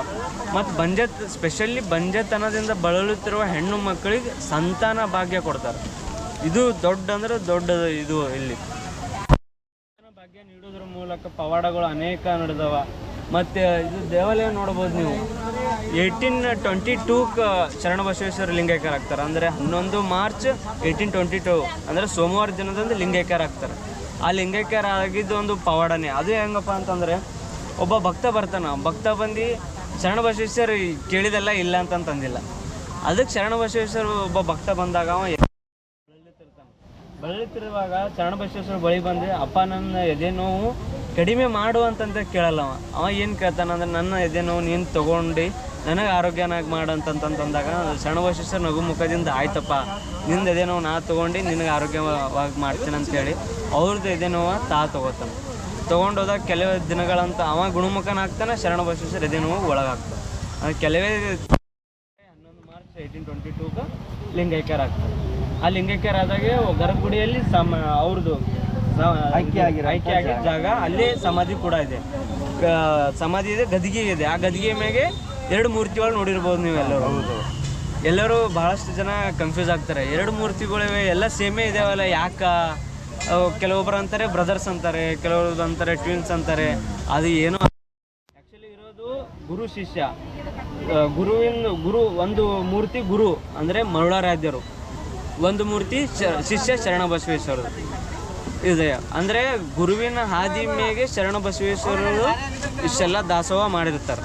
ಮತ್ತು ಬಂಜೆತ್ ಸ್ಪೆಷಲಿ ಬಂಜೆತನದಿಂದ ಬಳಲುತ್ತಿರುವ ಹೆಣ್ಣು ಮಕ್ಕಳಿಗೆ ಸಂತಾನ ಭಾಗ್ಯ ಕೊಡ್ತಾರೆ. ಇದು ದೊಡ್ಡ ಅಂದ್ರೆ ದೊಡ್ಡ ಇದು ಇಲ್ಲಿ. ಭಾಗ್ಯ ನೀಡೋದ್ರ ಮೂಲಕ ಪವಾಡಗಳು ಅನೇಕ ನಡೆದವ. ಮತ್ತು ಇದು ದೇವಾಲಯ ನೋಡ್ಬೋದು ನೀವು. ಏಯ್ಟೀನ್ ಟ್ವೆಂಟಿ ಟೂಕ್ ಶರಣ ಬಸವೇಶ್ವರ ಲಿಂಗೈಕ್ಯರು ಆಗ್ತಾರೆ ಅಂದರೆ ಹನ್ನೊಂದು ಮಾರ್ಚ್ ಏಯ್ಟೀನ್ ಟ್ವೆಂಟಿ ಟೂ ಅಂದರೆ ಸೋಮವಾರ ದಿನದಂದು ಲಿಂಗೈಕ್ಯರು ಆಗ್ತಾರೆ ಆ ಲಿಂಗೈಕ್ಯರ ಆಗಿದ್ದು ಒಂದು ಪವಾಡನೆ. ಅದು ಹೆಂಗಪ್ಪ ಅಂತಂದರೆ, ಒಬ್ಬ ಭಕ್ತ ಬರ್ತಾನ. ಭಕ್ತ ಬಂದು ಶರಣ ಬಸವೇಶ್ವರ ಕೇಳಿದೆಲ್ಲ ಇಲ್ಲ ಅಂತಂತಂದಿಲ್ಲ. ಅದಕ್ಕೆ ಶರಣ ಬಸವೇಶ್ವರ ಒಬ್ಬ ಭಕ್ತ ಬಂದಾಗ ಅವ ಬಳಲುತ್ತಿರುವಾಗ ಶರಣ ಬಸವೇಶ್ವರ ಬಳಿ ಬಂದು, ಅಪ್ಪ, ನನ್ನ ಎದೆ ನೋವು ಕಡಿಮೆ ಮಾಡು ಅಂತಂತ ಕೇಳಲ್ಲ ಅವ. ಅವ ಏನು ಕೇಳ್ತಾನಂದ್ರೆ ನನ್ನ ಎದೆ ನೀನು ತೊಗೊಂಡು, ನನಗೆ ಆರೋಗ್ಯನಾಗಿ ಮಾಡು ಅಂತಂತಂದಾಗ ಶರಣ ಬಸವೇಶ್ವರ ನಗು ಮುಖದಿಂದ ಆಯ್ತಪ್ಪ. ನಿಂದು ಎದೆ ನೋವು ನಾ ತೊಗೊಂಡು, ನಿನಗೆ ಆರೋಗ್ಯವಾಗಿ ಮಾಡ್ತೀನಿ ಅಂತೇಳಿ ಅವ್ರದ್ದು ಎದೆ ತಾ ತೊಗೋತಾನೆ. ತೊಗೊಂಡೋದಾಗ ಕೆಲವೇ ದಿನಗಳಂತ ಅವ ಗುಣಮುಖನಾಗ್ತಾನೆ, ಶರಣ ಬಸವೇಶ್ವರ ಎದೆ ನೋವು ಒಳಗಾಗ್ತಾನೆ. ಕೆಲವೇ ಹನ್ನೊಂದು ಮಾರ್ಚ್ ಏಯ್ಟೀನ್ ಟ್ವೆಂಟಿ ಟೂಗೆ ಲಿಂಗೈಕ್ಯರ್ ಆಗ್ತಾರೆ ಆ ಲಿಂಗೈಕ್ಯರ್ ಆದಾಗೆ ಗರ್ಭಗುಡಿಯಲ್ಲಿ ಸಮ ಅವ್ರದ್ದು ಆಯ್ಕೆ ಆಗಿದ್ದ ಜಾಗ. ಅಲ್ಲೇ ಸಮಾಧಿ ಕೂಡ ಇದೆ. ಸಮಾಧಿ ಇದೆ ಗದಿಗೆ ಇದೆ. ಆ ಗದಿಗೆ ಮೇಲೆ ಎರಡು ಮೂರ್ತಿಗಳು ನೋಡಿರ್ಬೋದು ನೀವೆಲ್ಲರೂ. ಎಲ್ಲರೂ ಎಲ್ಲರೂ ಬಹಳಷ್ಟು ಜನ ಕನ್ಫ್ಯೂಸ್ ಆಗ್ತಾರೆ. ಎರಡು ಮೂರ್ತಿಗಳಿವೆ ಎಲ್ಲ ಸೇಮೇ ಇದಾವಲ್ಲ ಯಾಕ? ಕೆಲವೊಬ್ರು ಅಂತಾರೆ ಬ್ರದರ್ಸ್ ಅಂತಾರೆ ಕೆಲವೊಬ್ರು ಅಂತಾರೆ ಟ್ವಿನ್ಸ್ ಅಂತಾರೆ. ಅದು ಏನೋ ಆ್ಯಕ್ಚುಲಿ ಇರೋದು ಗುರು ಶಿಷ್ಯ. ಗುರುವಿನ ಗುರು ಒಂದು ಮೂರ್ತಿ ಗುರು ಅಂದರೆ ಮರುಳಾರಾಧ್ಯರು. ಒಂದು ಮೂರ್ತಿ ಶ- ಶಿಷ್ಯ ಶರಣ ಬಸವೇಶ್ವರರು ಇದೆ. ಅಂದರೆ ಗುರುವಿನ ಹಾದಿ ಮೇಗೆ ಶರಣ ಬಸವೇಶ್ವರರು ಇಷ್ಟೆಲ್ಲ ದಾಸೋಹ ಮಾಡಿರ್ತಾರೆ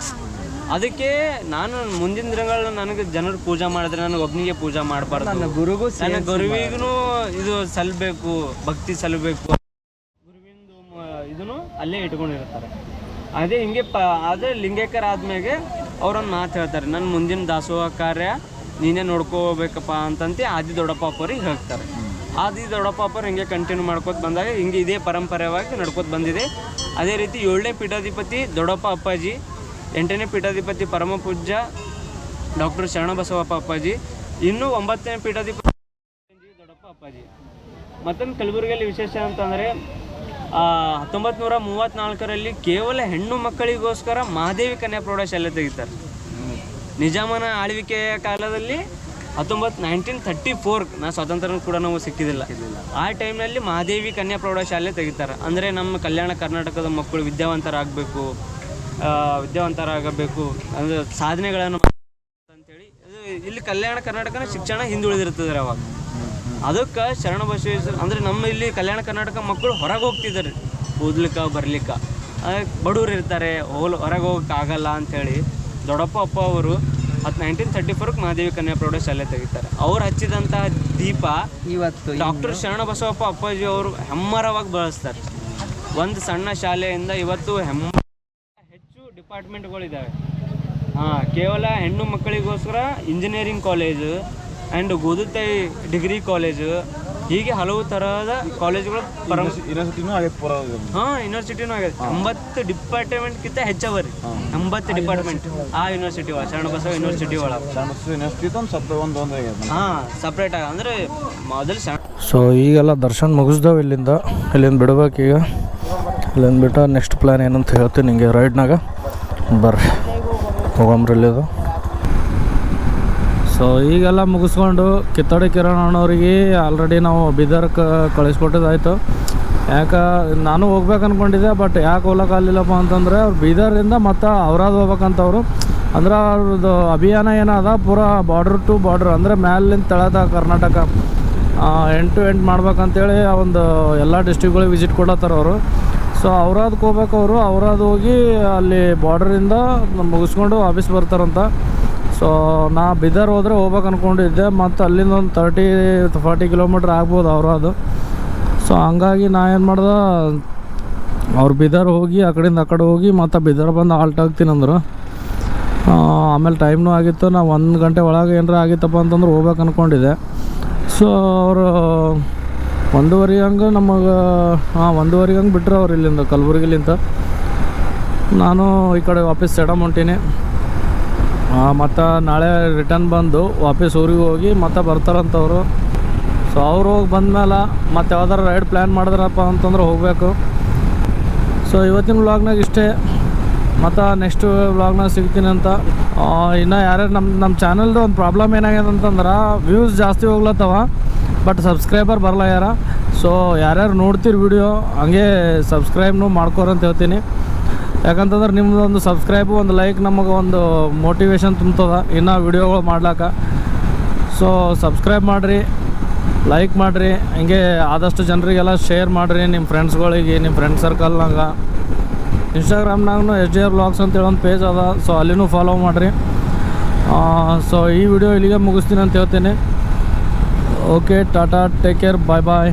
ಅದಕ್ಕೆ ನಾನು ಮುಂದಿನ ದಿನಗಳು ನನಗೆ ಜನರು ಪೂಜೆ ಮಾಡಿದ್ರೆ ನನಗೆ ಒಬ್ಬನಿಗೆ ಪೂಜೆ ಮಾಡಬಾರ್ದು. ನನ್ನ ಗುರುಗೂ ನನ್ನ ಗುರುವಿಗೂ ಇದು ಸಲ್ಲಬೇಕು ಭಕ್ತಿ ಸಲ್ಲಬೇಕು ಗುರುವಿಂದು ಇದನ್ನು ಅಲ್ಲೇ ಇಟ್ಕೊಂಡಿರ್ತಾರೆ ಅದೇ ಹಿಂಗೆ ಪ ಆದರೆ ಲಿಂಗೇಕರ ಆದ್ಮೇಲೆ ಅವ್ರೊಂದು ಮಾತು ಹೇಳ್ತಾರೆ ನನ್ನ ಮುಂದಿನ ದಾಸೋಹ ಕಾರ್ಯ ನೀನೇ ನೋಡ್ಕೋಬೇಕಪ್ಪ ಅಂತಂತೆ ಆದಿ ದೊಡ್ಡಪ್ಪ ಅಪ್ಪರಿಗೆ ಹೇಳ್ತಾರೆ. ಆದಿ ದೊಡ್ಡಪ್ಪ ಅಪ್ಪರು ಹಿಂಗೆ ಕಂಟಿನ್ಯೂ ಮಾಡ್ಕೋತ ಬಂದಾಗ ಹಿಂಗೆ ಇದೇ ಪರಂಪರೆಯಾಗಿ ನಡ್ಕೋತ ಬಂದಿದೆ. ಅದೇ ರೀತಿ ಏಳನೇ ಪೀಠಾಧಿಪತಿ ದೊಡ್ಡಪ್ಪ ಅಪ್ಪಾಜಿ, ಎಂಟನೇ ಪೀಠಾಧಿಪತಿ ಪರಮ ಪೂಜ್ಯ ಡಾಕ್ಟರ್ ಶರಣಬಸವಪ್ಪ ಅಪ್ಪಾಜಿ, ಇನ್ನು ಒಂಬತ್ತನೇ ಪೀಠಾಧಿಪತಿ ದೊಡ್ಡಪ್ಪ ಅಪ್ಪಾಜಿ. ಮತ್ತೊಂದು ಕಲಬುರಗಿಯಲ್ಲಿ ವಿಶೇಷ ಅಂತಂದರೆ ಹತ್ತೊಂಬತ್ತು ನೂರ ಮೂವತ್ತ್ನಾಲ್ಕರಲ್ಲಿ ಕೇವಲ ಹೆಣ್ಣು ಮಕ್ಕಳಿಗೋಸ್ಕರ ಮಹಾದೇವಿ ಕನ್ಯಾ ಪ್ರೌಢಶಾಲೆ ತೆಗಿತಾರೆ. ನಿಜಾಮನ ಆಳ್ವಿಕೆಯ ಕಾಲದಲ್ಲಿ ಹತ್ತೊಂಬತ್ತು ನೈನ್ಟೀನ್ ಥರ್ಟಿ ಫೋರ್ ನಾ ಸ್ವಾತಂತ್ರ್ಯ ಕೂಡ ನಾವು ಸಿಕ್ಕಿದಿಲ್ಲ ಆ ಟೈಮ್ನಲ್ಲಿ ಮಹಾದೇವಿ ಕನ್ಯಾ ಪ್ರೌಢಶಾಲೆ ತೆಗಿತಾರೆ. ಅಂದರೆ ನಮ್ಮ ಕಲ್ಯಾಣ ಕರ್ನಾಟಕದ ಮಕ್ಕಳು ವಿದ್ಯಾವಂತರಾಗಬೇಕು ವಿದ್ಯಾವಂತರಾಗಬೇಕು ಅಂದರೆ ಸಾಧನೆಗಳನ್ನು ಅಂತೇಳಿ ಅದು ಇಲ್ಲಿ ಕಲ್ಯಾಣ ಕರ್ನಾಟಕನ ಶಿಕ್ಷಣ ಹಿಂದುಳಿದಿರ್ತದೆ ಅವಾಗ. ಅದಕ್ಕೆ ಶರಣ ಬಸವೇಶ್ವರ ಅಂದರೆ ನಮ್ಮ ಇಲ್ಲಿ ಕಲ್ಯಾಣ ಕರ್ನಾಟಕ ಮಕ್ಕಳು ಹೊರಗೆ ಹೋಗ್ತಿದ್ದಾರೆ. ಓದ್ಲಿಕ್ಕೆ ಬರ್ಲಿಕ್ಕೆ. ಬಡವ್ರು ಇರ್ತಾರೆ ಹೋಲ್ ಹೊರಗೆ ಹೋಗೋಕ್ಕಾಗಲ್ಲ ಆಗಲ್ಲ ಅಂಥೇಳಿ ದೊಡ್ಡಪ್ಪ ಅಪ್ಪ ಅವರು ಹತ್ತು ನೈನ್ಟೀನ್ ತರ್ಟಿ ಫೋರ್ಗೆ ಮಹಾದೇವಿ ಕನ್ಯಾ ಪ್ರೌಢಶಾಲೆ ತೆಗಿತಾರೆ. ಅವ್ರು ಹಚ್ಚಿದಂತಹ ದೀಪ ಇವತ್ತು ಡಾಕ್ಟರ್ ಶರಣ ಬಸವಪ್ಪ ಅಪ್ಪಾಜಿ ಅವರು ಹೆಮ್ಮರವಾಗಿ ಬಳಸ್ತಾರೆ. ಒಂದು ಸಣ್ಣ ಶಾಲೆಯಿಂದ ಇವತ್ತು ಹೆಮ್ಮ ಹೆಚ್ಚು ಡಿಪಾರ್ಟ್ಮೆಂಟ್ಗಳಿದ್ದಾವೆ ಹಾಂ ಕೇವಲ ಹೆಣ್ಣು ಮಕ್ಕಳಿಗೋಸ್ಕರ engineering college and Godutai degree college ಹೀಗೆ ಹಲವು ತರಹದ ಕಾಲೇಜುಗಳು ಪರಂ ಯೂನಿವರ್ಸಿಟಿನೂ ಆಗೈತೆ ಪೂರ ಹಾಂ ಯೂನಿವರ್ಸಿಟಿನೂ ಆಗಿದೆ. ಎಂಬತ್ತು ಡಿಪಾರ್ಟ್ಮೆಂಟ್ಗಿಂತ ಹೆಚ್ಚವರಿ. ಎಂಬತ್ತು ಡಿಪಾರ್ಟ್ಮೆಂಟ್ ಆ ಯೂನಿವರ್ಸಿಟಿ ಒಳಗೆ ಶರಣಬಸವ ಯೂನಿವರ್ಸಿಟಿ ಒಳಗೆ. ಯೂನಿವರ್ಸಿಟಿ ಸಪ್ರೇಟ್ ಆಗೈತೆ ಹಾಂ ಸಪ್ರೇಟಾಗಿ ಅಂದರೆ ಮೊದಲು ಶರಣ ಸೊ ಈಗೆಲ್ಲ ದರ್ಶನ್ ಮುಗಿಸ್ದವು ಇಲ್ಲಿಂದ. ಇಲ್ಲಿಂದ ಬಿಡ್ಬೇಕೀಗ ಇಲ್ಲಿಂದ ಬಿಟ್ಟು ನೆಕ್ಸ್ಟ್ ಪ್ಲ್ಯಾನ್ ಏನಂತ ಹೇಳ್ತೀನಿ ನಿಮಗೆ ರೈಡ್ನಾಗ. ಬರ್ರಿ. ಹೋಗಮ್ರಿ ಇಲ್ಲಿದು. ಸೊ ಈಗೆಲ್ಲ ಮುಗಿಸ್ಕೊಂಡು ಕಿತ್ತಡಿ ಕಿರಣ್ ಅಣ್ಣವ್ರಿಗೆ ಆಲ್ರೆಡಿ ನಾವು ಬೀದರ್ಗೆ ಕಳಿಸ್ಕೊಟ್ಟಿದ್ದಾಯ್ತು. ಯಾಕೆ, ನಾನು ಹೋಗ್ಬೇಕು ಅಂದ್ಕೊಂಡಿದ್ದೆ ಬಟ್ ಯಾಕೆ ಹೋಗ್ಲಿಕ್ಕಾಗಲಿಲ್ಲಪ್ಪ ಅಂತಂದರೆ ಅವ್ರು ಬೀದರಿಂದ ಮತ್ತು ಅವ್ರಾದ ಹೋಗ್ಬೇಕಂತವ್ರು. ಅಂದ್ರೆ ಅವ್ರದ್ದು ಅಭಿಯಾನ ಏನದ, ಪೂರ ಬಾರ್ಡ್ರ್ ಟು ಬಾರ್ಡ್ರ್ ಅಂದರೆ ಮ್ಯಾಲಿಂದ ತಳದ ಕರ್ನಾಟಕ ಎಂಟು ಟು ಎಂಟು ಮಾಡ್ಬೇಕಂತೇಳಿ ಆ ಒಂದು ಎಲ್ಲ ಡಿಸ್ಟ್ರಿಕ್ಗಳಿಗೆ ವಿಸಿಟ್ ಕೊಡತ್ತಾರ ಅವರು. ಸೊ ಅವ್ರಾದಕ್ಕೆ ಹೋಗ್ಬೇಕು ಅವರು, ಅವ್ರಾದ್ ಹೋಗಿ ಅಲ್ಲಿ ಬಾರ್ಡ್ರಿಂದ ಮುಗಿಸ್ಕೊಂಡು ವಾಪಸ್ ಬರ್ತಾರಂತ. ಸೊ ನಾ ಬಿದರ್ ಹೋದ್ರೆ ಹೋಗ್ಬೇಕು ಅಂದ್ಕೊಂಡಿದ್ದೆ ಮತ್ತು ಅಲ್ಲಿಂದ ಒಂದು ತರ್ಟಿ ಫಾರ್ಟಿ ಕಿಲೋಮೀಟ್ರ್ ಆಗ್ಬೋದು ಅವರು ಅದು. ಸೊ ಹಂಗಾಗಿ ನಾ ಏನು ಮಾಡ್ದೆ, ಅವ್ರು ಬಿದರ್ ಹೋಗಿ, ಆ ಕಡೆಯಿಂದ ಆ ಕಡೆ ಹೋಗಿ, ಮತ್ತು ಬಿದರ್ ಬಂದು ಆಲ್ಟ್ ಆಗ್ತೀನಿ ಅಂದರು. ಆಮೇಲೆ ಟೈಮ್ನೂ ಆಗಿತ್ತು. ನಾ ಒಂದು ಗಂಟೆ ಒಳಗೆ ಏನಾರ ಆಗಿತ್ತಪ್ಪ ಅಂತಂದ್ರೆ ಹೋಗ್ಬೇಕು ಅಂದ್ಕೊಂಡಿದ್ದೆ ಸೊ ಅವರು ಒಂದೂವರೆ ಹಂಗೆ ನಮಗೆ ಹಾಂ ಒಂದೂವರೆ ಹಂಗೆ ಬಿಟ್ರೆ ಅವ್ರು ಇಲ್ಲಿಂದ, ಕಲಬುರಗಿಲಿಂದ. ನಾನು ಈ ಕಡೆ ವಾಪಸ್ ಸೆಡಮ್ ಹೊಂಟೀನಿ ಮತ್ತು ನಾಳೆ ರಿಟರ್ನ್ ಬಂದು ವಾಪಸ್ ಊರಿಗೆ ಹೋಗಿ ಮತ್ತೆ ಬರ್ತಾರಂತವರು. ಸೊ ಅವ್ರು ಹೋಗಿ ಬಂದಮೇಲೆ ಮತ್ತೆ ಯಾವ್ದಾರು ರೈಡ್ ಪ್ಲ್ಯಾನ್ ಮಾಡಿದ್ರಪ್ಪ ಅಂತಂದ್ರೆ ಹೋಗಬೇಕು. ಸೊ ಇವತ್ತಿನ ವ್ಲಾಗ್ನಾಗ ಇಷ್ಟೇ. ಮತ್ತು ನೆಕ್ಸ್ಟ್ ವ್ಲಾಗ್ನಾಗ ಸಿಗ್ತೀನಿ ಅಂತ. ಇನ್ನು ಯಾರ್ಯಾರು ನಮ್ಮ ನಮ್ಮ ಚಾನಲ್ದು ಒಂದು ಪ್ರಾಬ್ಲಮ್ ಏನಾಗ್ಯದ ಅಂತಂದ್ರೆ ವ್ಯೂಸ್ ಜಾಸ್ತಿ ಹೋಗ್ಲತ್ತವ ಬಟ್ ಸಬ್ಸ್ಕ್ರೈಬರ್ ಬರಲ್ಲ ಯಾರ. ಸೊ ಯಾರ್ಯಾರು ನೋಡ್ತೀರಿ ವಿಡಿಯೋ ಹಂಗೆ ಸಬ್ಸ್ಕ್ರೈಬ್ನು ಮಾಡ್ಕೋರಂತ ಹೇಳ್ತೀನಿ. ಯಾಕಂತಂದ್ರೆ ನಿಮ್ಮದು ಒಂದು ಸಬ್ಸ್ಕ್ರೈಬು ಒಂದು ಲೈಕ್ ನಮಗೆ ಒಂದು ಮೋಟಿವೇಶನ್ ತುಂಬ್ತದ. ಇನ್ನೂ ವಿಡಿಯೋಗಳು ಮಾಡ್ಲಾಕ. ಸೊ ಸಬ್ಸ್ಕ್ರೈಬ್ ಮಾಡಿರಿ ಲೈಕ್ ಮಾಡಿರಿ, ಹಂಗೆ ಆದಷ್ಟು ಜನರಿಗೆಲ್ಲ ಶೇರ್ ಮಾಡಿರಿ ನಿಮ್ಮ ಫ್ರೆಂಡ್ಸ್ಗಳಿಗೆ ನಿಮ್ಮ ಫ್ರೆಂಡ್ ಸರ್ಕಲ್ನಾಗ ಇನ್ಸ್ಟಾಗ್ರಾಮ್ನಾಗೂ ಎಸ್ ಡಿ ಆರ್ ಬ್ಲಾಗ್ಸ್ ಅಂತೇಳಿ ಒಂದು ಪೇಜ್ ಅದ. ಸೊ ಅಲ್ಲಿನೂ ಫಾಲೋ ಮಾಡಿರಿ. ಸೊ ಈ ವಿಡಿಯೋ ಇಲ್ಲಿಗೆ ಮುಗಿಸ್ತೀನಿ ಅಂತ ಹೇಳ್ತೀನಿ. Okay tata take care bye bye